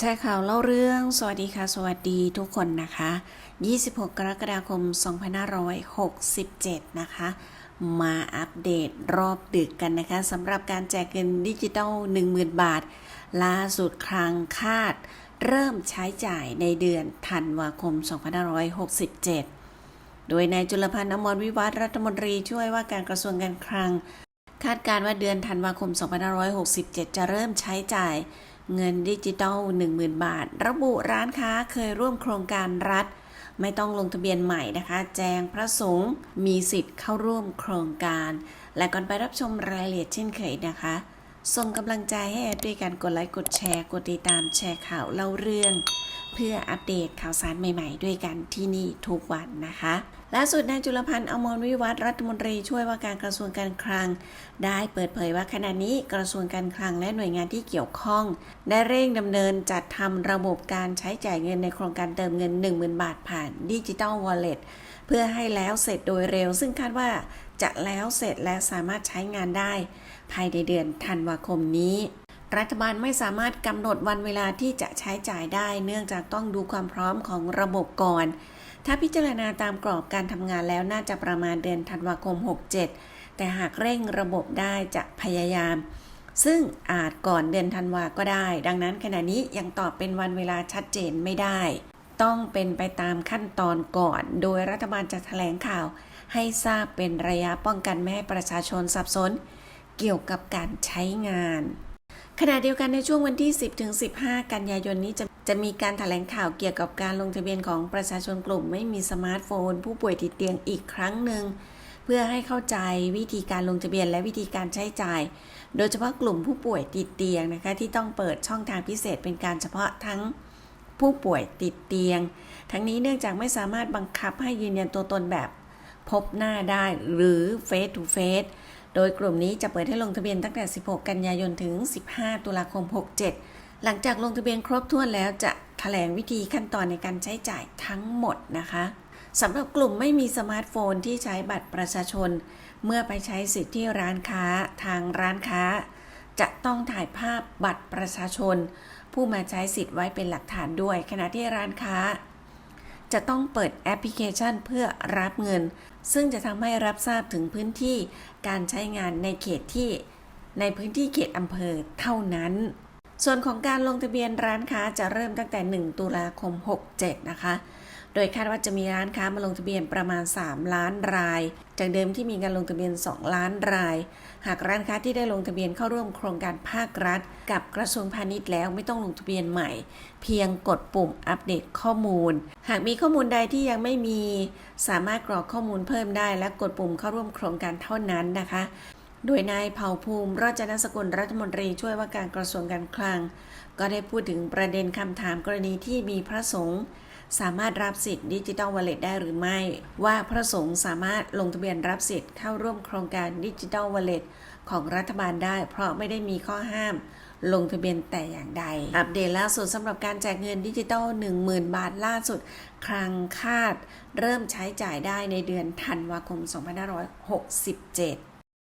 แชร์ข่าวเล่าเรื่อง สวัสดีค่ะ สวัสดีทุกคนนะคะ 26 กรกฎาคม 2567 นะคะ มาอัปเดตรอบดึกกันนะคะสำหรับการแจกเงินดิจิตอล10,000 บาท ล่าสุดครั้งคาด เริ่มใช้จ่ายในเดือนธันวาคม 2567 โดยนายจุลพันธ์อมรวิวัฒน์รัฐมนตรีช่วยว่าการกระทรวงการคลัง คาดการณ์ว่าเดือนธันวาคม 2567 จะเริ่มใช้จ่าย เงินดิจิตอล10,000 บาท ระบุร้านค้าเคยร่วมโครงการรัฐ ไม่ต้องลงทะเบียนใหม่นะคะ แจ้งพระสงฆ์มีสิทธิ์เข้าร่วมโครงการ และก่อนไปรับชมรายละเอียดเช่นเคยนะคะ ส่งกำลังใจให้แอดด้วยการกดไลค์กดแชร์ กดติดตามแชร์ข่าวเล่าเรื่อง พื่ออัปเดตข่าวสารใหม่ๆ ด้วยกันที่นี่ทุกวันนะคะล่าสุดนายจุลพันธ์อมรวิวัฒรัฐมนตรีช่วยว่าการกระทรวงการคลัง ได้เปิดเผยว่าขณะนี้กระทรวงการคลังและหน่วยงานที่เกี่ยวข้อง ได้เร่งดำเนินจัดทำระบบการใช้จ่ายเงินในโครงการเติมเงิน 10,000 บาทผ่านดิจิ t a ลวอลเล็ตเพื่อให้แล้วเสร็จโดยเร็ว ซึ่งคาดว่าจะแล้วเสร็จและสามารถใช้งานได้ ภายในเดือนธันวาคมนี้ รัฐบาลไม่สามารถกำหนดวันเวลาที่จะใช้จ่ายได้ เนื่องจากต้องดูความพร้อมของระบบก่อน ถ้าพิจารณาตามกรอบการทำงานแล้วน่าจะประมาณเดือนธันวาคม 67 แต่หากเร่งระบบได้จะพยายาม ซึ่งอาจก่อนเดือนธันวาก็ได้ ดังนั้นขณะนี้ยังตอบเป็นวันเวลาชัดเจนไม่ได้ ต้องเป็นไปตามขั้นตอนก่อน โดยรัฐบาลจะแถลงข่าว ให้ทราบเป็นระยะป้องกันไม่ให้ประชาชนสับสน เกี่ยวกับการใช้งาน ขณะเดียวกันในช่วงวันที่ 10ถึง15 กันยายนนี้จะจะมีการแถลงข่าวเกี่ยวกับการลงทะเบียนของประชาชนกลุ่ม ไม่มีสมาร์ทโฟน ผู้ป่วยติดเตียงอีกครั้งหนึ่งเพื่อให้เข้าใจวิธีการลงทะเบียนและวิธีการใช้จ่าย โดยเฉพาะกลุ่มผู้ป่วยติดเตียงนะคะที่ต้องเปิดช่องทางพิเศษเป็นการเฉพาะทั้งผู้ป่วยติดเตียง ทั้งนี้เนื่องจากไม่สามารถบังคับให้ยืนยันตัวตนแบบพบหน้าได้หรือ Face to Face โดยกลุ่มนี้จะเปิดให้ลงทะเบียนตั้งแต่ 16 กันยายนถึง 15 ตุลาคม 67 หลังจากลงทะเบียนครบถ้วนแล้วจะแถลงวิธีขั้นตอนในการใช้จ่ายทั้งหมดนะคะสำหรับกลุ่มไม่มีสมาร์ทโฟนที่ใช้บัตรประชาชน เมื่อไปใช้สิทธิ์ที่ร้านค้าทางร้านค้า จะต้องถ่ายภาพบัตรประชาชน ผู้มาใช้สิทธิ์ไว้เป็นหลักฐานด้วย ขณะที่ร้านค้า จะต้องเปิดแอปพลิเคชันเพื่อรับเงิน ซึ่งจะทำให้รับทราบถึงพื้นที่การใช้งานในเขตที่ในพื้นที่เขตอำเภอเท่านั้น ส่วนของการลงทะเบียนร้านค้าจะเริ่มตั้งแต่ 1 ตุลาคม 67 นะคะ โดยคาดว่าจะมีร้านค้ามาลงทะเบียนประมาณ 3 ล้านราย จากเดิมที่มีการลงทะเบียน 2 ล้านราย หากร้านค้าที่ได้ลงทะเบียนเข้าร่วมโครงการภาครัฐ กับกระทรวงพาณิชย์แล้วไม่ต้องลงทะเบียนใหม่ เพียงกดปุ่มอัปเดตข้อมูล หากมีข้อมูลใดที่ยังไม่มี สามารถกรอกข้อมูลเพิ่มได้ และกดปุ่มเข้าร่วมโครงการเท่านั้นนะคะโดยนายเผ่าภูมิรจนสกุลรัฐมนตรีช่วยว่าการกระทรวงการคลัง ก็ได้พูดถึงประเด็นคำถามกรณีที่มีพระสงฆ์ สามารถรับสิทธิ์ดิจิ t a ลวอลเล็ตได้หรือไม่ ว่าพระสงฆ์สามารถลงทะเบียนรับสิทธิ์เข้าร่วมโครงการดิจิ t a ลวอลเล็ตของรัฐบาลได้ เพราะไม่ได้มีข้อห้ามลงทะเบียนแต่อย่างใด อัปเดตล่าสุดสำหรับการแจกเงินดิจิตอล10,000 บาทล่าสุดคลังคาด เริ่มใช้จ่ายได้ในเดือนธันวาคม 2567